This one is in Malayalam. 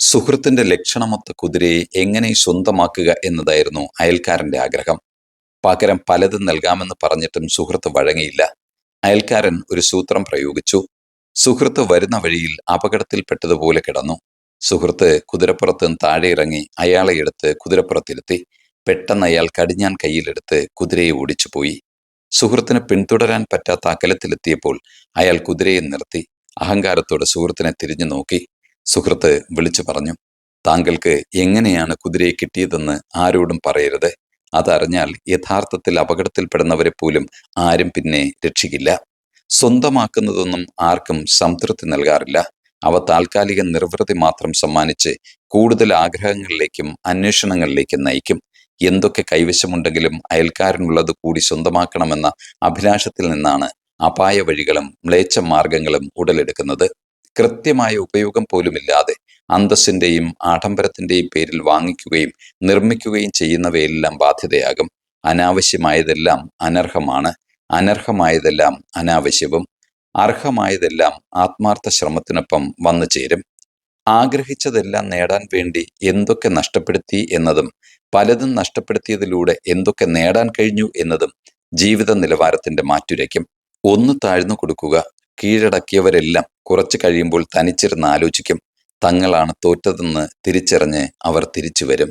സുഹൃത്തിന്റെ ലക്ഷണമൊത്ത കുതിരയെ എങ്ങനെ സ്വന്തമാക്കുക എന്നതായിരുന്നു അയൽക്കാരന്റെ ആഗ്രഹം. പകരം പലതും നൽകാമെന്ന് പറഞ്ഞിട്ടും സുഹൃത്ത് വഴങ്ങിയില്ല. അയൽക്കാരൻ ഒരു സൂത്രം പ്രയോഗിച്ചു. സുഹൃത്ത് വരുന്ന വഴിയിൽ അപകടത്തിൽപ്പെട്ടതുപോലെ കിടന്നു. സുഹൃത്ത് കുതിരപ്പുറത്ത് താഴെ ഇറങ്ങി അയാളെ എടുത്ത് കുതിരപ്പുറത്തിരുത്തി. പെട്ടെന്ന് അയാൾ കടിഞ്ഞാൻ കയ്യിലെടുത്ത് കുതിരയെ ഓടിച്ചുപോയി സുഹൃത്തിന് പിന്തുടരാൻ പറ്റാത്ത അകലത്തിലെത്തിയപ്പോൾ അയാൾ കുതിരയെ നിർത്തി. അഹങ്കാരത്തോടെ സുഹൃത്തിനെ തിരിഞ്ഞു നോക്കി സുഹൃത്ത് വിളിച്ചു പറഞ്ഞു താങ്കൾക്ക് എങ്ങനെയാണ് കുതിരയെ കിട്ടിയതെന്ന് ആരോടും പറയരുത്. അതറിഞ്ഞാൽ യഥാർത്ഥത്തിൽ അപകടത്തിൽപ്പെടുന്നവരെ പോലും ആരും പിന്നെ രക്ഷിക്കില്ല. സ്വന്തമാക്കുന്നതൊന്നും ആർക്കും സംതൃപ്തി നൽകാറില്ല. അവ താൽക്കാലിക നിർവൃതി മാത്രം സമ്മാനിച്ച് കൂടുതൽ ആഗ്രഹങ്ങളിലേക്കും അന്വേഷണങ്ങളിലേക്കും നയിക്കും. എന്തൊക്കെ കൈവശമുണ്ടെങ്കിലും അയൽക്കാരനുള്ളത് കൂടി സ്വന്തമാക്കണമെന്ന അഭിലാഷത്തിൽ നിന്നാണ് അപായ വഴികളും മ്ലേച്ഛ മാർഗങ്ങളും ഉടലെടുക്കുന്നത്. കൃത്യമായ ഉപയോഗം പോലുമില്ലാതെ അന്തസ്സിന്റെയും ആഡംബരത്തിന്റെയും പേരിൽ വാങ്ങിക്കുകയും നിർമ്മിക്കുകയും ചെയ്യുന്നവയെല്ലാം ബാധ്യതയാകും. അനാവശ്യമായതെല്ലാം അനർഹമാണ്. അനർഹമായതെല്ലാം അനാവശ്യവും. അർഹമായതെല്ലാം ആത്മാർത്ഥ ശ്രമത്തിനൊപ്പം വന്നു ചേരും. ആഗ്രഹിച്ചതെല്ലാം നേടാൻ വേണ്ടി എന്തൊക്കെ നഷ്ടപ്പെടുത്തി എന്നതും പലതും നഷ്ടപ്പെടുത്തിയതിലൂടെ എന്തൊക്കെ നേടാൻ കഴിഞ്ഞു എന്നതും ജീവിത നിലവാരത്തിന്റെ മാറ്റുരയ്ക്കും. ഒന്ന് താഴ്ന്നു കൊടുക്കുക കീഴടക്കിയവരെല്ലാം കുറച്ചു കഴിയുമ്പോൾ തനിച്ചിരുന്ന് ആലോചിക്കും തങ്ങളാണ് തോറ്റതെന്ന് തിരിച്ചറിഞ്ഞ് അവർ തിരിച്ചു വരും